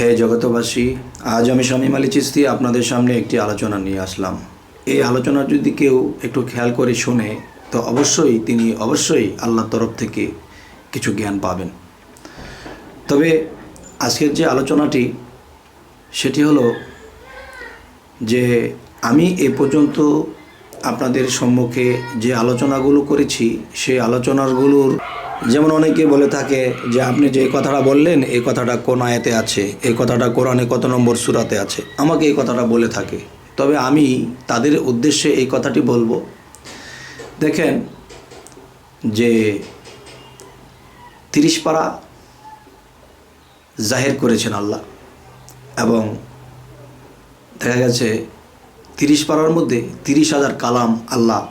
হে জগতবাসী আজ আমি শামীম আলী চিস্তি আপনাদের সামনে একটি আলোচনা নিয়ে আসলাম। এই আলোচনা যদি কেউ একটু খেয়াল করে শোনে, তো অবশ্যই তিনি অবশ্যই আল্লাহর তরফ থেকে কিছু জ্ঞান পাবেন। তবে আজকের যে আলোচনাটি, সেটি হলো যে আমি এ পর্যন্ত আপনাদের সম্মুখে যে আলোচনাগুলো করেছি, সেই আলোচনাগুলোর যেমন অনেকে বলে থাকে যে আপনি যে কথাটা বললেন, এই কথাটা কোন আয়াতে আছে? এই কথাটা কোরআনে কত নম্বর সুরাতে আছে? আমাকে এই কথাটা বলে থাকে। তবে আমি তাদের উদ্দেশ্যে এই কথাটি বলব। দেখেন যে তিরিশ পারা জাহের করেছেন আল্লাহ এবং দেখা গেছে তিরিশ পাড়ার মধ্যে তিরিশ হাজার কালাম আল্লাহ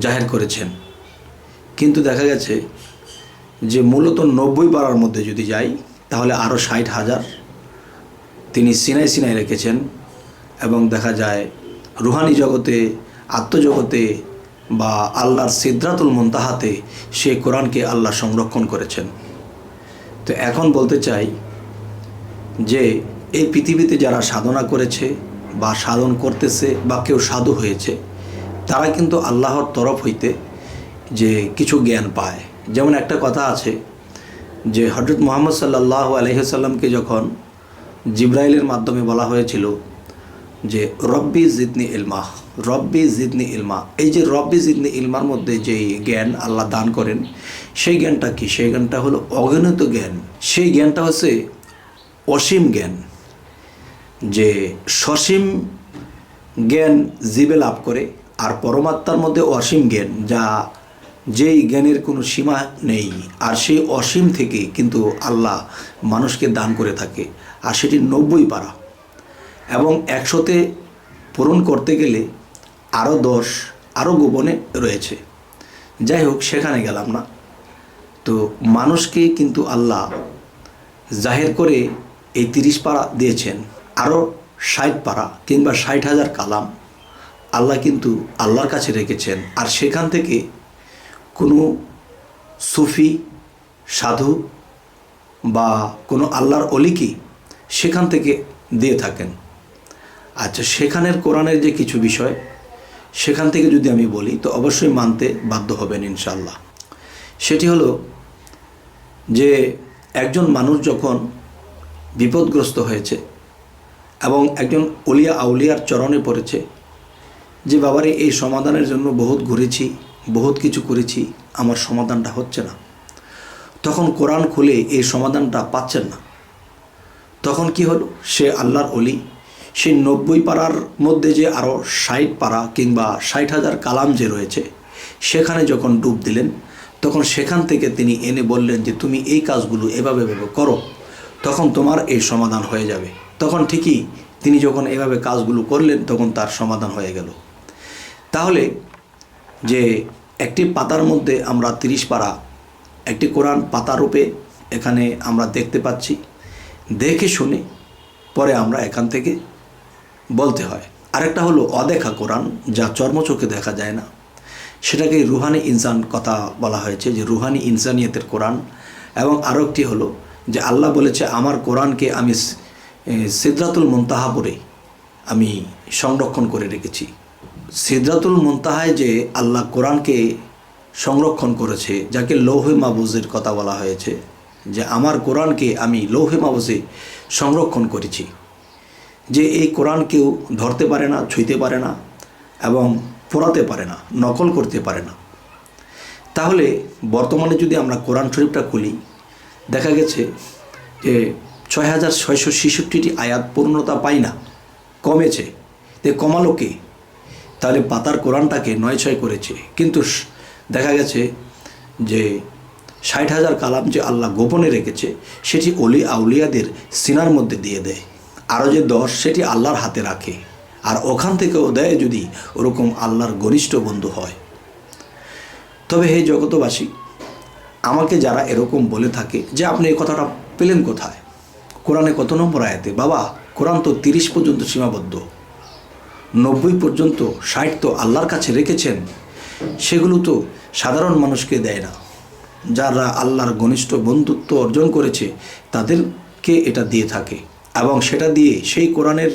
জাহের করেছেন। কিন্তু দেখা গেছে যে মূলত নব্বই পাড়ার মধ্যে যদি যাই, তাহলে আরও ষাট হাজার তিনি সিনাই সিনাই রেখেছেন এবং দেখা যায় রুহানি জগতে, আত্মজগতে বা আল্লাহর সিদ্ধাতুল মন্তাহাতে সে কোরআনকে আল্লাহ সংরক্ষণ করেছেন। তো এখন বলতে চাই যে এই পৃথিবীতে যারা সাধনা করেছে বা সাধন করতেছে বা কেউ সাধু হয়েছে, তারা কিন্তু আল্লাহর তরফ হইতে যে কিছু জ্ঞান পায়। যেমন একটা কথা আছে যে হজরত মোহাম্মদ সাল্লাহ আলহিসাল্লামকে যখন জিব্রাইলের মাধ্যমে বলা হয়েছিল যে রব্বি জিদনি ইলমা, রব্বি জিদনি ইলমা, এই যে রব্বি জিদনি ইলমার মধ্যে যেই জ্ঞান আল্লাহ দান করেন, সেই জ্ঞানটা কি? সেই জ্ঞানটা হলো অগণিত জ্ঞান। সেই জ্ঞানটা হচ্ছে অসীম জ্ঞান। যে সসীম জ্ঞান জীবে লাভ করে, আর পরমাত্মার মধ্যে অসীম জ্ঞান, যা যেই জ্ঞানের কোনো সীমা নেই, আর সেই অসীম থেকে কিন্তু আল্লাহ মানুষকে দান করে থাকে, আর সেটি নব্বই পারা। এবং একশোতে পূরণ করতে গেলে আরও দশ আরও গোপনে রয়েছে। যাই হোক, সেখানে গেলাম না। তো মানুষকে কিন্তু আল্লাহ জাহের করে এই তিরিশ পারা দিয়েছেন আরও ষাট পারা কিংবা ষাট হাজার কালাম আল্লাহ কিন্তু আল্লাহর কাছে রেখেছেন। আর সেখান থেকে কোনো সুফি, সাধু বা কোনো আল্লাহর অলিকি সেখান থেকে দিয়ে থাকেন? আচ্ছা সেখানের কোরআনের যে কিছু বিষয়, সেখান থেকে যদি আমি বলি, তো অবশ্যই মানতে বাধ্য হবেন ইনশাল্লাহ সেটি হলো যে একজন মানুষ যখন বিপদগ্রস্ত হয়েছে এবং একজন অলিয়া আউলিয়ার চরণে পড়েছে, যে বাবারে, এই সমাধানের জন্য বহুত ঘুরেছি বহুত কিছু করেছি, আমার সমাধানটা হচ্ছে না। তখন কোরআন খুলে এই সমাধানটা পাচ্ছেন না। তখন কি হলো? সে আল্লাহর অলি সেই নব্বই পাড়ার মধ্যে যে আরও ষাট পাড়া কিংবা ষাট হাজার কালাম যে রয়েছে, সেখানে যখন ডুব দিলেন, তখন সেখান থেকে তিনি এনে বললেন যে, তুমি এই কাজগুলো এভাবে এভাবে করো, তখন তোমার এই সমাধান হয়ে যাবে। তখন ঠিকই তিনি যখন এভাবে কাজগুলো করলেন, তখন তার সমাধান হয়ে গেল। তাহলে যে একটি পাতার মধ্যে আমরা তিরিশ পারা, একটি কোরআন পাতারূপে এখানে আমরা দেখতে পাচ্ছি। দেখে শুনে পরে আমরা এখান থেকে বলতে হয়। আরেকটা হলো অদেখা কোরআন, যা চর্মচোখে দেখা যায় না। সেটাকে রুহানি ইনসান কথা বলা হয়েছে, যে রুহানি ইনসানিয়তের কোরআন। এবং আরও একটি হলো যে আল্লাহ বলেছে, আমার কোরআনকে আমি সিদ্রাতুল মন্তাহাপুরে আমি সংরক্ষণ করে রেখেছি। সিদ্রাতুল মন্তাহায় যে আল্লাহ কোরআনকে সংরক্ষণ করেছে, যাকে লৌহে মাবুজের কথা বলা হয়েছে, যে আমার কোরআনকে আমি লৌহে মাবুজে সংরক্ষণ করেছি। যে এই কোরআন কেউ ধরতে পারে না, ছুঁইতে পারে না এবং পড়াতে পারে না, নকল করতে পারে না। তাহলে বর্তমানে যদি আমরা কোরআন শরীফটা খুলি, দেখা গেছে যে ছয় হাজার ছয়শো ছেষট্টিটি আয়াত পূর্ণতা পাই না, কমেছে। তে কমালো কে? তাহলে পাতার কোরআনটাকে নয় ছয় করেছে। কিন্তু দেখা গেছে যে ষাট হাজার কালাম যে আল্লাহ গোপনে রেখেছে, সেটি অলি আউলিয়াদের সিনার মধ্যে দিয়ে দেয়। আরও যে দশ, সেটি আল্লাহর হাতে রাখে। আর ওখান থেকেও দেয় যদি ওরকম আল্লাহর ঘনিষ্ঠ বন্ধু হয়। তবে হে জগতবাসী আমাকে যারা এরকম বলে থাকে যে আপনি এই কথাটা পেলেন কোথায়? কোরআনে কত নম্বর আয়াতে, বাবা, কোরআন তো তিরিশ পর্যন্ত সীমাবদ্ধ। নব্বই পর্যন্ত ষাট তো আল্লাহর কাছে রেখেছেন, সেগুলো তো সাধারণ মানুষকে দেয় না। যারা আল্লাহর ঘনিষ্ঠ বন্ধুত্ব অর্জন করেছে, তাদেরকে এটা দিয়ে থাকে এবং সেটা দিয়ে সেই কোরআনের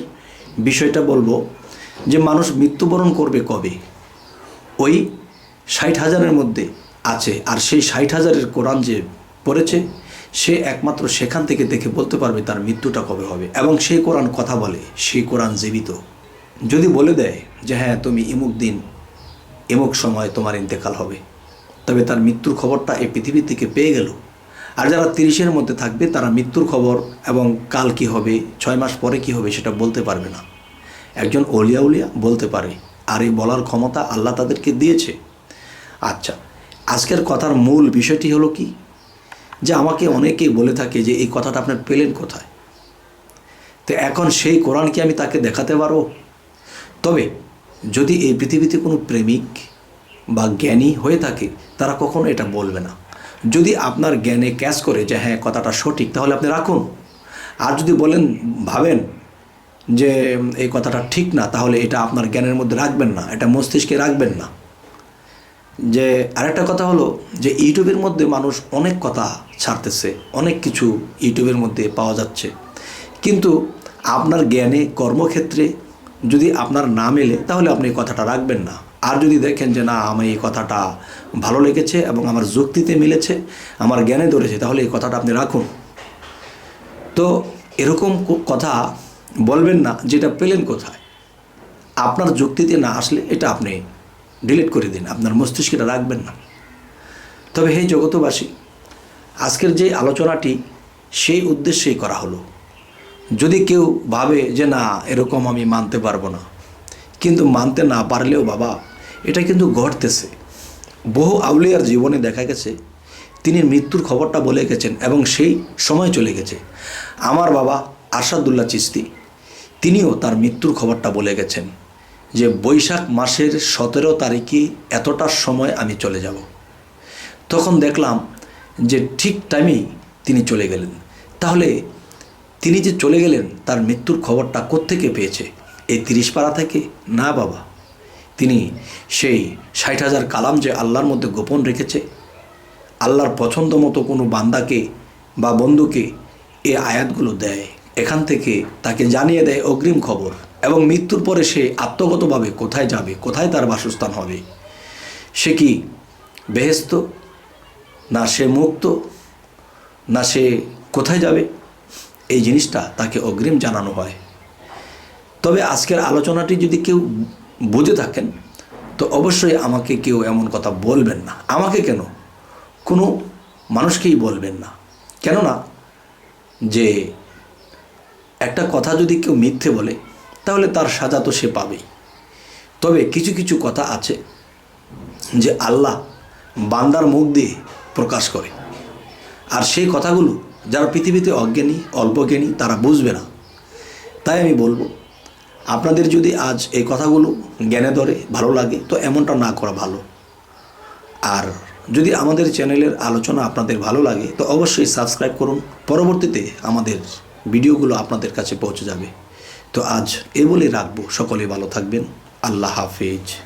বিষয়টা বলব যে মানুষ মৃত্যুবরণ করবে কবে? ওই ষাট হাজারের মধ্যে আছে, আর সেই ষাট হাজারের কোরআন যে পড়েছে, সে একমাত্র সেখান থেকে দেখে বলতে পারবে তার মৃত্যুটা কবে হবে এবং সেই কোরআন কথা বলে, সেই কোরআন জীবিত। যদি বলে দেয় যে হ্যাঁ তুমি ইমুক দিন এমুক সময় তোমার ইন্তেকাল হবে, তবে তার মৃত্যুর খবরটা এই পৃথিবী থেকে পেয়ে গেল। আর যারা তিরিশের মধ্যে থাকবে, তারা মৃত্যুর খবর এবং কাল কি হবে, ছয় মাস পরে কি হবে সেটা বলতে পারবে না। একজন অলিয়া উলিয়া বলতে পারে, আর এই বলার ক্ষমতা আল্লাহ তাদেরকে দিয়েছে। আচ্ছা আজকের কথার মূল বিষয়টি হলো কি? যে আমাকে অনেকেই বলে থাকে যে, এই কথাটা আপনার পেলেন কোথায়? তো এখন সেই কোরআন কি আমি তাকে দেখাতে পারব? তবে যদি এই পৃথিবীতে কোনো প্রেমিক বা জ্ঞানী হয়ে থাকে, তারা কখনো এটা বলবে না। যদি আপনার জ্ঞানে ক্যাচ করে যে হ্যাঁ কথাটা সঠিক, তাহলে আপনি রাখুন। আর যদি বলেন, ভাবেন যে এই কথাটা ঠিক না, তাহলে এটা আপনার জ্ঞানের মধ্যে রাখবেন না, এটা মস্তিষ্কে রাখবেন না। যে আরেকটা কথা হলো যে ইউটিউবের মধ্যে মানুষ অনেক কথা ছাড়তেছে, অনেক কিছু ইউটিউবের মধ্যে পাওয়া যাচ্ছে। কিন্তু আপনার জ্ঞানে কর্মক্ষেত্রে যদি আপনার না মেলে, তাহলে আপনি এই কথাটা রাখবেন না। আর যদি দেখেন যে, না আমি এই কথাটা ভালো লেগেছে এবং আমার যুক্তিতে মিলেছে, আমার জ্ঞানে ধরেছে, তাহলে এই কথাটা আপনি রাখুন। তো এরকম কথা বলবেন না, যেটা পেলেন কোথায়? আপনার যুক্তিতে না আসলে এটা আপনি ডিলিট করে দিন, আপনার মস্তিষ্কে এটা রাখবেন না। তবে হে জগতবাসী আজকের যে আলোচনাটি, সেই উদ্দেশ্যেই করা হলো। যদি কেউ ভাবে যে না, এরকম আমি মানতে পারব না, কিন্তু মানতে না পারলেও বাবা, এটা কিন্তু ঘটতেছে। বহু আউলিয়ার জীবনে দেখা গেছে, তিনি মৃত্যুর খবরটা বলে গেছেন এবং সেই সময় চলে গেছে। আমার বাবা আরশাদুল্লাহ চিস্তি, তিনিও তার মৃত্যুর খবরটা বলে গেছেন যে, বৈশাখ মাসের সতেরো তারিখে এতটার সময় আমি চলে যাব। তখন দেখলাম যে, ঠিক টাইমেই তিনি চলে গেলেন। তাহলে তিনি যে চলে গেলেন, তার মৃত্যুর খবরটা কোত্থেকে পেয়েছে? এই তিরিশ পাড়া থেকে? না বাবা। তিনি সেই ষাট হাজার কালাম যে আল্লাহর মধ্যে গোপন রেখেছে, আল্লাহর পছন্দ মতো কোনো বান্দাকে বা বন্ধুকে এ আয়াতগুলো দেয়। এখান থেকে তাকে জানিয়ে দেয় অগ্রিম খবর। এবং মৃত্যুর পরে সে আত্মগতভাবে কোথায় যাবে? কোথায় তার বাসস্থান হবে? সে কি বেহেস্ত না সে মুক্ত? না সে কোথায় যাবে? এই জিনিসটা তাকে অগ্রিম জানানো হয়। তবে আজকের আলোচনাটি যদি কেউ বুঝে থাকেন, তো অবশ্যই আমাকে কেউ এমন কথা বলবেন না। আমাকে কেন? কোনো মানুষকেই বলবেন না। কেননা, যে একটা কথা যদি কেউ মিথ্যে বলে, তাহলে তার সাজা তো সে পাবেই। তবে কিছু কিছু কথা আছে যে আল্লাহ বান্দার মুখ দিয়ে প্রকাশ করে। আর সেই কথাগুলো যারা পৃথিবীতে অজ্ঞানী অল্পজ্ঞানী তারা বুঝবে না। তাই আমি বলব, আপনাদের যদি আজ এই কথাগুলো জ্ঞানে ধরে ভালো লাগে, তো এমনটা না করা ভালো। আর যদি আমাদের চ্যানেলের আলোচনা আপনাদের ভালো লাগে, তো অবশ্যই সাবস্ক্রাইব করুন। পরবর্তীতে আমাদের ভিডিওগুলো আপনাদের কাছে পৌঁছে যাবে। তো আজ এ বলে রাখব। সকলে ভালো থাকবেন। আল্লাহ হাফেজ।